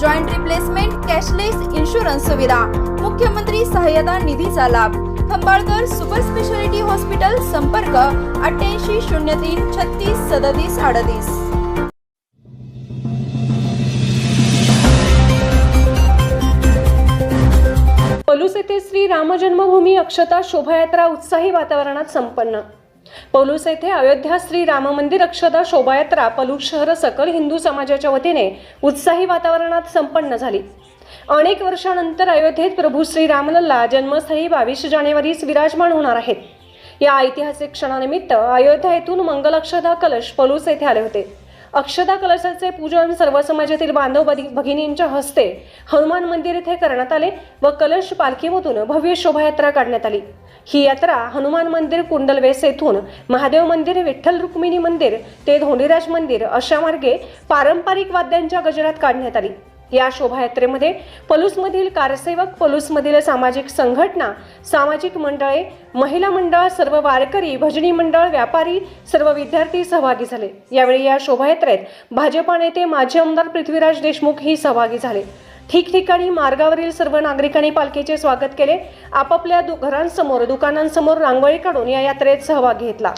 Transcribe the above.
joint replacement cashless insurance सुविधा मुख्यमंत्री सहाय्यता निधीचा लाभ. खंबाळकर सुपर स्पेशालिटी हॉस्पिटल संपर्क अठ्ठ्याऐंशी शून्य तीन छत्तीस सदतीस अडतीस. पलूस येथे श्री रामजन्मभूमी अक्षता शोभायात्रा उत्साही वातावरणात संपन्न. पलूस येथे अयोध्या श्री राम मंदिर अक्षदा शोभायात्रा पलूस शहर सकल हिंदू समाजाच्या वतीने उत्साही वातावरणात संपन्न झाली. अनेक वर्षानंतर अयोध्येत प्रभू श्री रामलल्ला जन्मस्थळी बावीस जानेवारीस विराजमान होणार आहेत. या ऐतिहासिक क्षणानिमित्त अयोध्या येथून मंगल अक्षदा कलश पलूस येथे आले होते. अक्षता कलशाचे पूजन सर्व समाजातील बांधव भगिनींच्या हस्ते हनुमान मंदिर येथे करण्यात आले व कलश पालखीमधून भव्य शोभायात्रा काढण्यात आली. ही यात्रा हनुमान मंदिर कुंडलवेस येथून महादेव मंदिर विठ्ठल रुक्मिणी मंदिर ते धोंडीराज मंदिर अशा मार्गे पारंपरिक वाद्यांच्या गजरात काढण्यात आली. या शोभायात्रेमध्ये पलूसमधील कारसेवक पलूसमधील सामाजिक संघटना सामाजिक मंडळे महिला मंडळ सर्व वारकरी भजनी मंडळ व्यापारी सर्व विद्यार्थी सहभागी झाले. यावेळी या शोभायात्रेत भाजपा नेते माजी आमदार पृथ्वीराज देशमुख ही सहभागी झाले. ठिकठिकाणी मार्गावरील सर्व नागरिकांनी पालखीचे स्वागत केले. आपापल्या दु- घरांसमोर दुकानांसमोर रांगोळी काढून या यात्रेत सहभाग घेतला.